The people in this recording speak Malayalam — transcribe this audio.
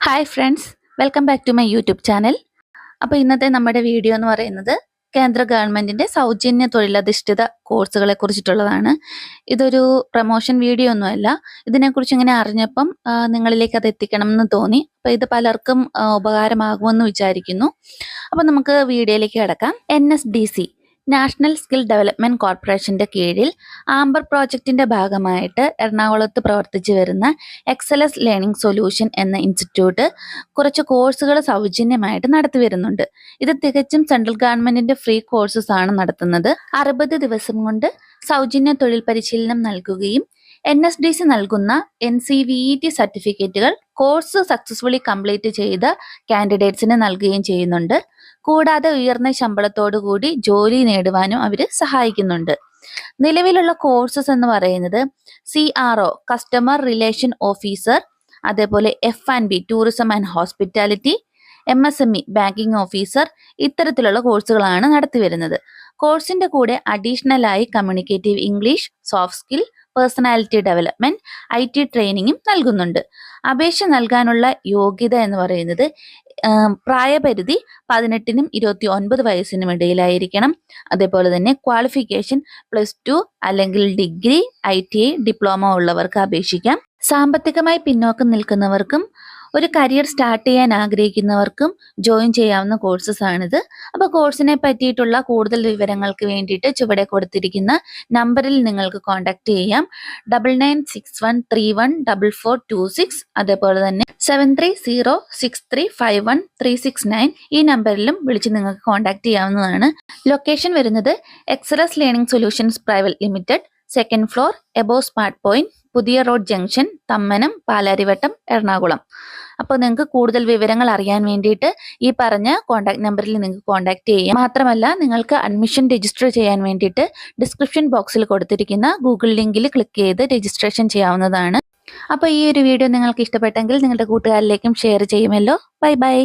Hi friends welcome back to my YouTube channel അപ്പോൾ ഇന്നത്തെ നമ്മുടെ വീഡിയോ എന്ന് പറയുന്നത് കേന്ദ്ര ഗവൺമെന്റിന്റെ സൗജന്യ തൊഴിലധിഷ്ഠിത കോഴ്സുകളെ കുറിച്ചിട്ടുള്ളതാണ്. ഇതൊരു പ്രൊമോഷൻ വീഡിയോ ഒന്നുമല്ല. ഇതിനെക്കുറിച്ച് ഇങ്ങനെ അറിഞ്ഞപ്പം നിങ്ങളിലേക്ക് അത് എത്തിക്കണം എന്ന് തോന്നി. അപ്പോൾ ഇത് പലർക്കും ഉപകാരമാകുമെന്ന് വിചാരിക്കുന്നു. അപ്പോൾ നമുക്ക് വീഡിയോയിലേക്ക് കിടക്കാം. N S D C national skill development കോർപ്പറേഷന്റെ കീഴിൽ ആംബർ പ്രോജക്റ്റിന്റെ ഭാഗമായിട്ട് എറണാകുളത്ത് പ്രവർത്തിച്ചു വരുന്ന എക്സലസ് ലേണിംഗ് സൊല്യൂഷൻ എന്ന ഇൻസ്റ്റിറ്റ്യൂട്ട് കുറച്ച് കോഴ്സുകൾ സൗജന്യമായിട്ട് നടത്തി വരുന്നുണ്ട്. ഇത് തികച്ചും സെൻട്രൽ ഗവൺമെന്റിന്റെ ഫ്രീ കോഴ്സസ് ആണ് നടത്തുന്നത്. അറുപത് ദിവസം കൊണ്ട് സൗജന്യ തൊഴിൽ പരിശീലനം നൽകുകയും എൻ എസ് ഡി സി നൽകുന്ന N C V E T സർട്ടിഫിക്കറ്റുകൾ കോഴ്സ് സക്സസ്ഫുള്ളി കംപ്ലീറ്റ് ചെയ്ത കാൻഡിഡേറ്റ്സിന് നൽകുകയും ചെയ്യുന്നുണ്ട്. കൂടാതെ ഉയർന്ന ശമ്പളത്തോടു കൂടി ജോലി നേടുവാനും അവർ സഹായിക്കുന്നുണ്ട്. നിലവിലുള്ള കോഴ്സസ് എന്ന് പറയുന്നത് C R O customer relation officer അതേപോലെ F and B tourism and hospitality M S M E banking officer ഇത്തരത്തിലുള്ള കോഴ്സുകളാണ് നടത്തി വരുന്നത് കോഴ്സിന്റെ കൂടെ അഡീഷണലായി communicative English soft skill personality development I T ട്രെയിനിങ്ങും നൽകുന്നുണ്ട്. അപേക്ഷ നൽകാനുള്ള യോഗ്യത എന്ന് പറയുന്നത് പ്രായപരിധി പതിനെട്ടിനും ഇരുപത്തി ഒൻപത് വയസ്സിനും ഇടയിലായിരിക്കണം. അതേപോലെ തന്നെ ക്വാളിഫിക്കേഷൻ പ്ലസ് ടു അല്ലെങ്കിൽ degree I T I diploma ഉള്ളവർക്ക് അപേക്ഷിക്കാം. സാമ്പത്തികമായി പിന്നോക്കം നിൽക്കുന്നവർക്കും ഒരു കരിയർ സ്റ്റാർട്ട് ചെയ്യാൻ ആഗ്രഹിക്കുന്നവർക്കും ജോയിൻ ചെയ്യാവുന്ന കോഴ്സസ് ആണിത്. അപ്പോൾ കോഴ്സിനെ പറ്റിയിട്ടുള്ള കൂടുതൽ വിവരങ്ങൾക്ക് വേണ്ടിയിട്ട് ചുവടെ കൊടുത്തിരിക്കുന്ന നമ്പറിൽ നിങ്ങൾക്ക് കോൺടാക്ട് ചെയ്യാം. Double nine six one three one double four two six. അതേപോലെ തന്നെ seven three zero six three five one three six nine ഈ നമ്പറിലും വിളിച്ച് നിങ്ങൾക്ക് കോൺടാക്ട് ചെയ്യാവുന്നതാണ്. ലൊക്കേഷൻ വരുന്നത് Excelus learning solutions private limited second floor above smart point പുതിയ റോഡ് ജംഗ്ഷൻ തമ്മനം പാലാരിവട്ടം എറണാകുളം. അപ്പോൾ നിങ്ങൾക്ക് കൂടുതൽ വിവരങ്ങൾ അറിയാൻ വേണ്ടിയിട്ട് ഈ പറഞ്ഞ കോൺടാക്ട് നമ്പറിൽ നിങ്ങൾക്ക് കോൺടാക്ട് ചെയ്യാം. മാത്രമല്ല നിങ്ങൾക്ക് അഡ്മിഷൻ രജിസ്റ്റർ ചെയ്യാൻ വേണ്ടിയിട്ട് ഡിസ്ക്രിപ്ഷൻ ബോക്സിൽ കൊടുത്തിരിക്കുന്ന ഗൂഗിൾ ലിങ്കിൽ ക്ലിക്ക് ചെയ്ത് രജിസ്ട്രേഷൻ ചെയ്യാവുന്നതാണ്. അപ്പോൾ ഈ ഒരു വീഡിയോ നിങ്ങൾക്ക് ഇഷ്ടപ്പെട്ടെങ്കിൽ നിങ്ങളുടെ കൂട്ടുകാരിലേക്കും ഷെയർ ചെയ്യുമല്ലോ. Bye bye